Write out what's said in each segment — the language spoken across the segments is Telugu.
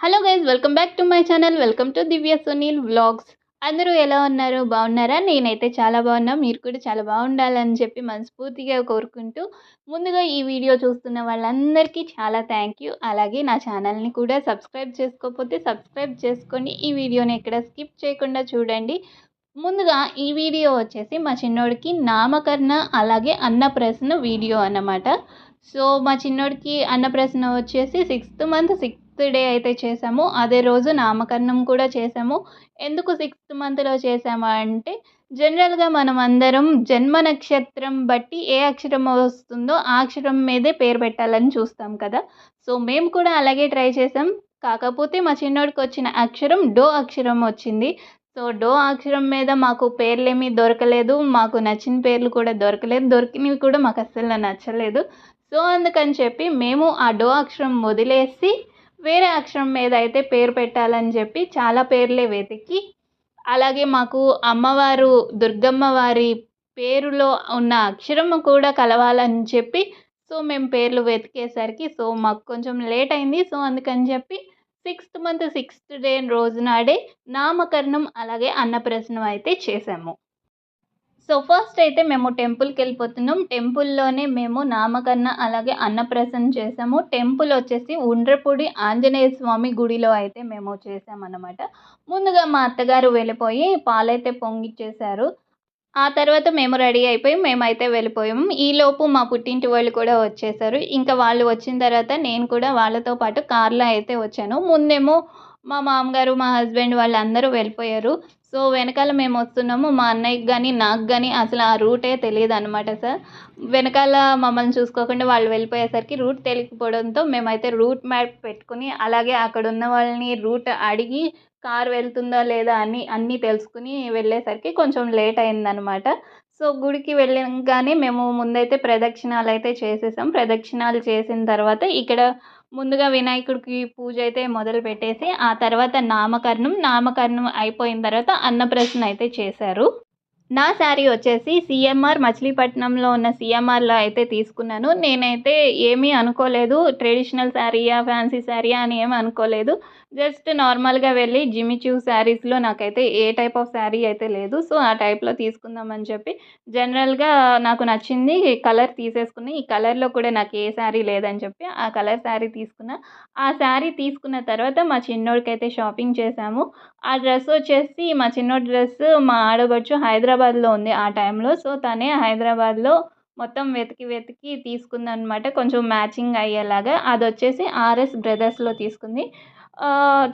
Hello guys welcome back to my channel. Welcome to Divya Sunil vlogs. అందరూ ఎలా ఉన్నారు? బాగున్నారా? నేనైతే చాలా బాగున్నా. మీరు కూడా చాలా బాగుండాలని చెప్పి మనస్ఫూర్తిగా కోరుకుంటూ ముందుగా ఈ వీడియో చూస్తున్న వాళ్ళందరికీ చాలా థ్యాంక్ యూ అలాగే నా ఛానల్ని కూడా సబ్స్క్రైబ్ చేసుకోకపోతే సబ్స్క్రైబ్ చేసుకొని ఈ వీడియోని ఎక్కడ స్కిప్ చేయకుండా చూడండి. ముందుగా ఈ వీడియో వచ్చేసి మా చిన్నోడికి నామకరణ అలాగే అన్నప్రసన వీడియో అన్నమాట. సో మా చిన్నోడికి అన్నప్రసన వచ్చేసి సిక్స్త్ మంత్ సిక్స్త్ డే అయితే చేసాము అదే రోజు నామకరణం కూడా చేసాము. ఎందుకు సిక్స్త్ మంత్లో చేసాము అంటే జనరల్గా మనం అందరం జన్మ నక్షత్రం బట్టి ఏ అక్షరం వస్తుందో ఆ అక్షరం మీదే పేరు పెట్టాలని చూస్తాం కదా. సో మేము కూడా అలాగే ట్రై చేసాం. కాకపోతే మా చిన్నోడికి వచ్చిన అక్షరం డో అక్షరం వచ్చింది. సో డో అక్షరం మీద మాకు పేర్లేమీ దొరకలేదు మాకు నచ్చిన పేర్లు కూడా దొరకలేదు దొరికినవి కూడా మాకు అస్సలు నచ్చలేదు. సో అందుకని చెప్పి మేము ఆ డో అక్షరం వదిలేసి వేరే అక్షరం మీద అయితే పేరు పెట్టాలని చెప్పి చాలా పేర్లే వెతికి. అలాగే మాకు అమ్మవారు దుర్గమ్మ వారి పేరులో ఉన్న అక్షరం కూడా కలవాలని చెప్పి సో మేము పేర్లు వెతికేసరికి సో మాకు కొంచెం లేట్ అయింది. సో అందుకని చెప్పి సిక్స్త్ మంత్ సిక్స్త్ డే రోజు నాడే నామకరణం అలాగే అన్నప్రసనం అయితే చేసాము. సో ఫస్ట్ అయితే మేము టెంపుల్కి వెళ్ళిపోతున్నాం. టెంపుల్లోనే మేము నామకరణ అలాగే అన్నప్రసన్న చేసాము. టెంపుల్ వచ్చేసి ఉండ్రపూడి ఆంజనేయ స్వామి గుడిలో అయితే మేము చేసామన్నమాట. ముందుగా మా అత్తగారు వెళ్ళిపోయి పాలైతే పొంగిచ్చేశారు. ఆ తర్వాత మేము రెడీ అయిపోయి మేమైతే వెళ్ళిపోయాము. ఈలోపు మా పుట్టింటి వాళ్ళు కూడా వచ్చేసారు ఇంకా వాళ్ళు వచ్చిన తర్వాత నేను కూడా వాళ్ళతో పాటు కార్లో అయితే వచ్చాను. ముందేమో మా మామగారు మా హస్బెండ్ వాళ్ళందరూ వెళ్ళిపోయారు. సో వెనకాల మేము వస్తున్నాము మా అన్నయ్యకి కానీ నాకు కానీ అసలు ఆ రూటే తెలియదు అనమాట సార్. వెనకాల మమ్మల్ని చూసుకోకుండా వాళ్ళు వెళ్ళిపోయేసరికి రూట్ తెలియకపోవడంతో మేమైతే రూట్ మ్యాప్ పెట్టుకుని అలాగే అక్కడ ఉన్న వాళ్ళని రూట్ అడిగి కార్ వెళ్తుందా లేదా అని అన్నీ తెలుసుకుని వెళ్ళేసరికి కొంచెం లేట్ అయిందనమాట సో గుడికి వెళ్ళగానే మేము ముందైతే ప్రదక్షిణాలు అయితే చేసేసాం. ప్రదక్షిణాలు చేసిన తర్వాత ఇక్కడ ముందుగా వినాయకుడికి పూజ అయితే మొదలు పెట్టేసి ఆ తర్వాత నామకరణం నామకరణం అయిపోయిన తర్వాత అన్నప్రాసన అయితే చేశారు. నా శారీ వచ్చేసి సిఎంఆర్ మచిలీపట్నంలో ఉన్న సిఎంఆర్లో అయితే తీసుకున్నాను. నేనైతే ఏమీ అనుకోలేదు. ట్రెడిషనల్ శారీయా ఫ్యాన్సీ శారీయా అని ఏమీ అనుకోలేదు. జస్ట్ నార్మల్గా వెళ్ళి జిమిచూ శారీస్లో నాకైతే ఏ టైప్ ఆఫ్ శారీ అయితే లేదు. సో ఆ టైప్లో తీసుకుందామని చెప్పి జనరల్గా నాకు నచ్చింది కలర్ తీసేసుకుని ఈ కలర్లో కూడా నాకు ఏ శారీ లేదని చెప్పి ఆ కలర్ శారీ తీసుకున్నా. ఆ శారీ తీసుకున్న తర్వాత మా చిన్నోడికి అయితే షాపింగ్ చేశాము. ఆ డ్రెస్ వచ్చేసి మా చిన్నోడి డ్రెస్ మా ఆడబడుచు హైదరాబాద్లో ఉంది ఆ టైంలో. సో తనే హైదరాబాద్లో మొత్తం వెతికి వెతికి తీసుకుందనమాట కొంచెం మ్యాచింగ్ అయ్యేలాగా. అది వచ్చేసి ఆర్ఎస్ బ్రదర్స్లో తీసుకుంది.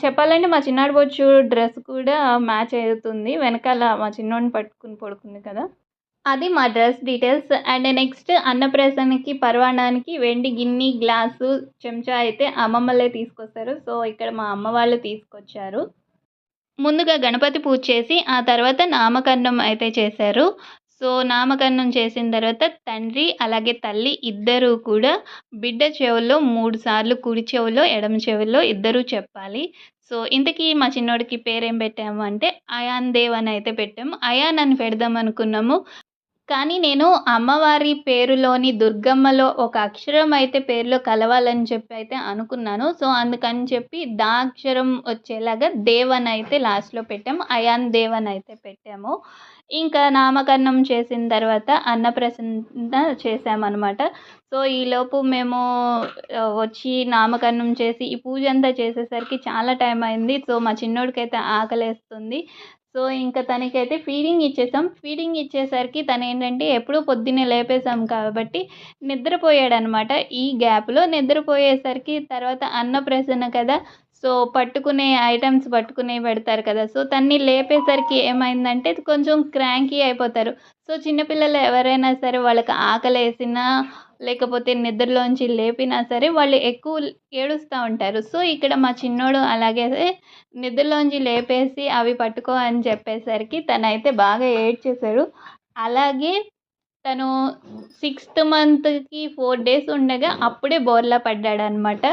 చెప్పాలంటే మా చిన్నాడు బొచ్చు డ్రెస్ కూడా మ్యాచ్ అవుతుంది. వెనకాల మా చిన్నోడిని పట్టుకుని పడుకుంది కదా. అది మా డ్రెస్ డీటెయిల్స్. అండ్ నెక్స్ట్ అన్నప్రాసనకి పర్వాణానికి వెండి గిన్నె గ్లాసు చెంచా అయితే అమ్మమ్మలే తీసుకొస్తారు. సో ఇక్కడ మా అమ్మ వాళ్ళు తీసుకొచ్చారు. ముందుగా గణపతి పూజ చేసి ఆ తర్వాత నామకరణం అయితే చేశారు. సో నామకరణం చేసిన తర్వాత తండ్రి అలాగే తల్లి ఇద్దరూ కూడా బిడ్డ చెవుల్లో మూడు సార్లు కుడి చెవులో ఎడమ చెవుల్లో ఇద్దరూ చెప్పాలి. సో ఇంతకీ మా చిన్నోడికి పేరేం పెట్టాము అంటే అయాన్ దేవ్ అని అయితే పెట్టాము. అయాన్ అని పెడదాం అనుకున్నాము. కానీ నేను అమ్మవారి పేరులోని దుర్గమ్మలో ఒక అక్షరం అయితే పేరులో కలవాలని చెప్పి అయితే అనుకున్నాను. సో అందుకని చెప్పి దా అక్షరం వచ్చేలాగా దేవన్ అయితే లాస్ట్లో పెట్టాము. అయాన్ దేవన్ అయితే పెట్టాము. ఇంకా నామకరణం చేసిన తర్వాత అన్నప్రసన్న చేసామన్నమాట సో ఈలోపు మేము వచ్చి నామకరణం చేసి ఈ పూజ అంతా చేసేసరికి చాలా టైం అయింది. సో మా చిన్నోడికి అయితే ఆకలేస్తుంది. సో ఇంకా తనకైతే ఫీడింగ్ ఇచ్చేసాం. ఫీడింగ్ ఇచ్చేసరికి తను ఏంటంటే ఎప్పుడూ పొద్దున్నే లేపేసాం కాబట్టి నిద్రపోయాడనమాట. ఈ గ్యాప్లో నిద్రపోయేసరికి తర్వాత అన్నప్రసన్న కదా సో పట్టుకునే ఐటమ్స్ పట్టుకునే పెడతారు కదా. సో తన్ని లేపేసరికి ఏమైందంటే కొంచెం క్రాంకీ అయిపోతారు. సో చిన్నపిల్లలు ఎవరైనా సరే వాళ్ళకి ఆకలి వేసినా లేకపోతే నిద్రలోంచి లేపినా సరే వాళ్ళు ఎక్కువ ఏడుస్తూ ఉంటారు. సో ఇక్కడ మా చిన్నోడు అలాగే నిద్రలోంచి లేపేసి అవి పట్టుకో అని చెప్పేసరికి తనైతే బాగా ఏడ్చేశాడు. అలాగే తను సిక్స్త్ మంత్కి ఫోర్ డేస్ ఉండగా అప్పుడే బోర్లా పడ్డాడనమాట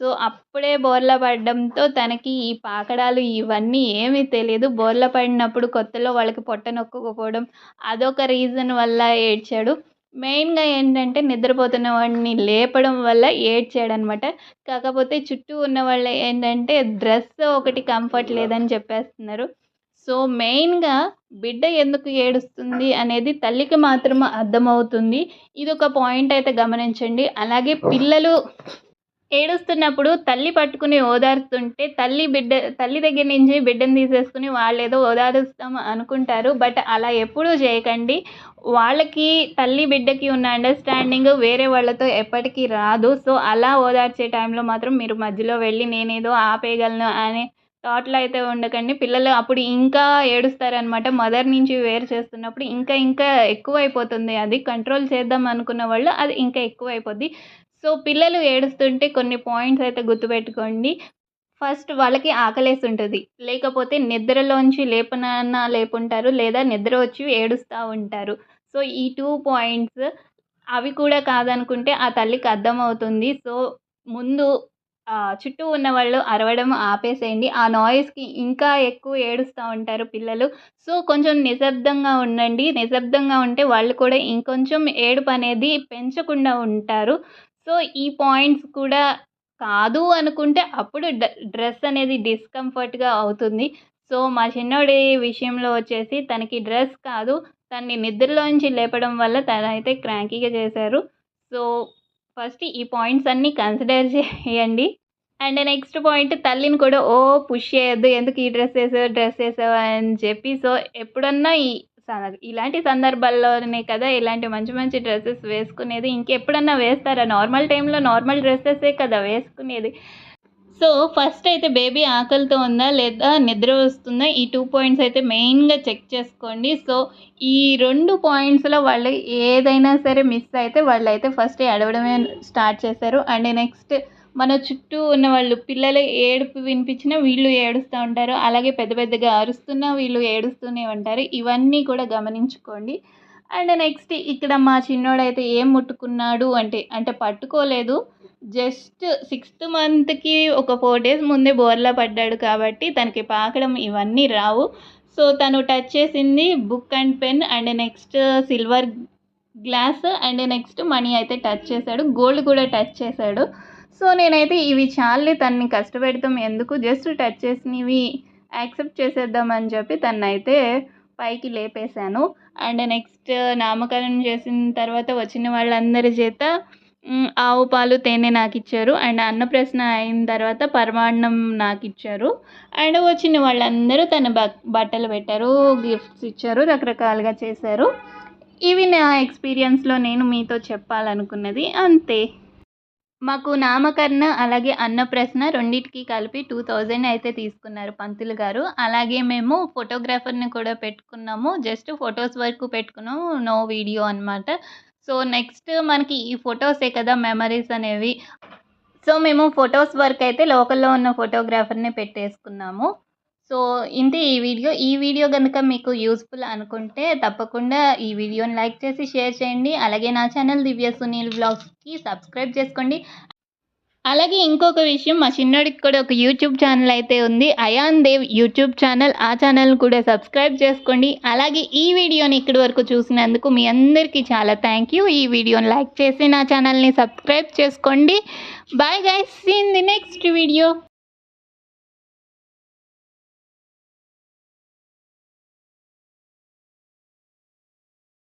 సో అప్పుడే బోర్లా పడడంతో తనకి ఈ పాకడాలు ఇవన్నీ ఏమీ తెలియదు బోర్లా పడినప్పుడు కొత్తలో వాళ్ళకి పొట్ట నొక్కకపోవడం అదొక రీజన్ వల్ల ఏడ్చాడు. మెయిన్‌గా ఏంటంటే నిద్రపోతున్న వాడిని లేపడం వల్ల ఏడ్చాడనమాట. కాకపోతే చుట్టూ ఉన్న వాళ్ళు ఏంటంటే డ్రెస్ ఒకటి కంఫర్ట్ లేదని చెప్పేస్తున్నారు. సో, మెయిన్‌గా బిడ్డ ఎందుకు ఏడుస్తుంది అనేది తల్లికి మాత్రం అర్థమవుతుంది. ఇదొక పాయింట్ అయితే గమనించండి. అలాగే పిల్లలు ఏడుస్తున్నప్పుడు తల్లి పట్టుకుని ఓదారుస్తుంటే తల్లి బిడ్డ తల్లి దగ్గర నుంచి బిడ్డని వాళ్ళు వాళ్ళేదో ఓదారుస్తాం అనుకుంటారు. బట్ అలా ఎప్పుడూ చేయకండి. వాళ్ళకి తల్లి, బిడ్డకి ఉన్న అండర్‌స్టాండింగ్ వేరే వాళ్ళతో ఎప్పటికీ రాదు. సో, అలా ఓదార్చే టైంలో మాత్రం మీరు మధ్యలో వెళ్ళి నేనేదో ఆపేయగలను అనే థాట్‌లో అయితే ఉండకండి. పిల్లలు అప్పుడు ఇంకా ఏడుస్తారనమాట. మదర్ నుంచి వేరు చేస్తున్నప్పుడు ఇంకా ఇంకా ఎక్కువైపోతుంది అది. కంట్రోల్ చేద్దాం అనుకున్న వాళ్ళు అది ఇంకా ఎక్కువైపోద్ది. సో, పిల్లలు ఏడుస్తుంటే కొన్ని పాయింట్స్ అయితే గుర్తుపెట్టుకోండి. ఫస్ట్ వాళ్ళకి ఆకలేసి ఉంటుంది లేకపోతే నిద్రలోంచి లేపనన్నా లేపుంటారు. లేదా నిద్ర వచ్చి ఏడుస్తూ ఉంటారు. సో, ఈ టూ పాయింట్స్ అవి కూడా కాదనుకుంటే ఆ తల్లికి అర్థమవుతుంది. సో, ముందు చుట్టూ ఉన్న వాళ్ళు అరవడం ఆపేసేయండి. ఆ నాయిస్‌కి ఇంకా ఎక్కువ ఏడుస్తూ ఉంటారు పిల్లలు. సో, కొంచెం నిశ్శబ్దంగా ఉండండి. నిశ్శబ్దంగా ఉంటే వాళ్ళు కూడా ఇంకొంచెం ఏడుపు అనేది పెంచకుండా ఉంటారు. సో, ఈ పాయింట్స్ కూడా కాదు అనుకుంటే అప్పుడు డ డ్రెస్ అనేది డిస్కంఫర్ట్‌గా అవుతుంది. సో, మా చిన్నోడి విషయంలో వచ్చేసి తనకి డ్రెస్ కాదు, తనని నిద్రలోంచి లేపడం వల్ల తనైతే క్రాంకీగా చేశారు. సో, ఫస్ట్ ఈ పాయింట్స్ అన్నీ కన్సిడర్ చేయండి. అండ్ నెక్స్ట్ పాయింట్ తల్లిని కూడా ఓ పుష్ చేయొద్దు. ఎందుకు ఈ డ్రెస్ వేసావు డ్రెస్ వేసావు అని చెప్పి. సో, ఎప్పుడన్నా ఈ ఇలాంటి సందర్భాల్లోనే కదా ఇలాంటి మంచి మంచి డ్రెస్సెస్ వేసుకునేది. ఇంకెప్పుడన్నా వేస్తారా? నార్మల్ టైంలో నార్మల్ డ్రెస్సెసే కదా వేసుకునేది. సో, ఫస్ట్ అయితే బేబీ ఆకలితో ఉందా? లేదా నిద్ర వస్తుందా? ఈ టూ పాయింట్స్ అయితే మెయిన్‌గా చెక్ చేసుకోండి. సో, ఈ రెండు పాయింట్స్‌లో వాళ్ళు ఏదైనా సరే మిస్ అయితే వాళ్ళు అయితే ఫస్ట్ అడవడమే స్టార్ట్ చేశారు. అండ్ నెక్స్ట్ మన చుట్టూ ఉన్న వాళ్ళు పిల్లల ఏడుపు వినిపించినా వీళ్ళు ఏడుస్తూ ఉంటారు. అలాగే పెద్ద పెద్దగా అరుస్తున్నా వీళ్ళు ఏడుస్తూనే ఉంటారు. ఇవన్నీ కూడా గమనించుకోండి. అండ్ నెక్స్ట్ ఇక్కడ మా చిన్నోడైతే ఏం ముట్టుకున్నాడు అంటే, అంటే పట్టుకోలేదు. జస్ట్ సిక్స్త్ మంత్‌కి ఒక ఫోర్ డేస్ ముందే బోర్లా పడ్డాడు కాబట్టి తనకి పాకడం ఇవన్నీ రావు. సో, తను టచ్ చేసింది book and pen and next silver glass and next money అయితే టచ్ చేశాడు. గోల్డ్ కూడా టచ్ చేశాడు. సో, నేనైతే ఇవి చాలులే తనని కష్టపెడతాం ఎందుకు జస్ట్ టచ్ చేసినవి యాక్సెప్ట్ చేసేద్దాం అని చెప్పి తననైతే పైకి లేపేశాను. అండ్ నెక్స్ట్ నామకరణం చేసిన తర్వాత వచ్చిన వాళ్ళందరి చేత ఆవు పాలు, తేనె నాకు ఇచ్చారు అండ్ అన్నప్రశ్న అయిన తర్వాత పరమాన్నం నాకిచ్చారు. అండ్ వచ్చిన వాళ్ళందరూ తన బ బట్టలు పెట్టారు. గిఫ్ట్స్ ఇచ్చారు. రకరకాలుగా చేశారు. ఇవి నా ఎక్స్‌పీరియన్స్‌లో నేను మీతో చెప్పాలనుకున్నది అంతే. మాకు నామకరణ అలాగే అన్నప్రాసన రెండిటికి కలిపి 2000 అయితే తీసుకున్నారు పంతులు గారు. అలాగే మేము ఫోటోగ్రాఫర్‌ని కూడా పెట్టుకున్నాము. జస్ట్ ఫోటోస్ వరకు పెట్టుకున్నాం. నో వీడియో అనమాట. సో, నెక్స్ట్ మనకి ఈ ఫొటోసే కదా మెమరీస్ అనేవి. సో, మేము ఫొటోస్ వర్క్ అయితే లోకల్‌లో ఉన్న ఫోటోగ్రాఫర్‌ని పెట్టేసుకున్నాము. సో, ఇంతే ఈ వీడియో. ఈ వీడియో కనుక మీకు యూస్ఫుల్ అనుకుంటే తప్పకుండా ఈ వీడియోని లైక్ చేసి షేర్ చేయండి. అలాగే నా ఛానల్ దివ్య సునీల్ బ్లాగ్స్కి సబ్స్క్రైబ్ చేసుకోండి. అలాగే ఇంకొక విషయం మా చిన్నోడికి కూడా ఒక యూట్యూబ్ ఛానల్ అయితే ఉంది. Ayaan Dev YouTube channel. ఆ ఛానల్‌ని కూడా సబ్స్క్రైబ్ చేసుకోండి. అలాగే ఈ వీడియోని ఇక్కడి వరకు చూసినందుకు మీ అందరికీ చాలా థ్యాంక్ యూ. ఈ వీడియోని లైక్ చేసి నా ఛానల్‌ని సబ్స్క్రైబ్ చేసుకోండి. Bye guys seen the next video.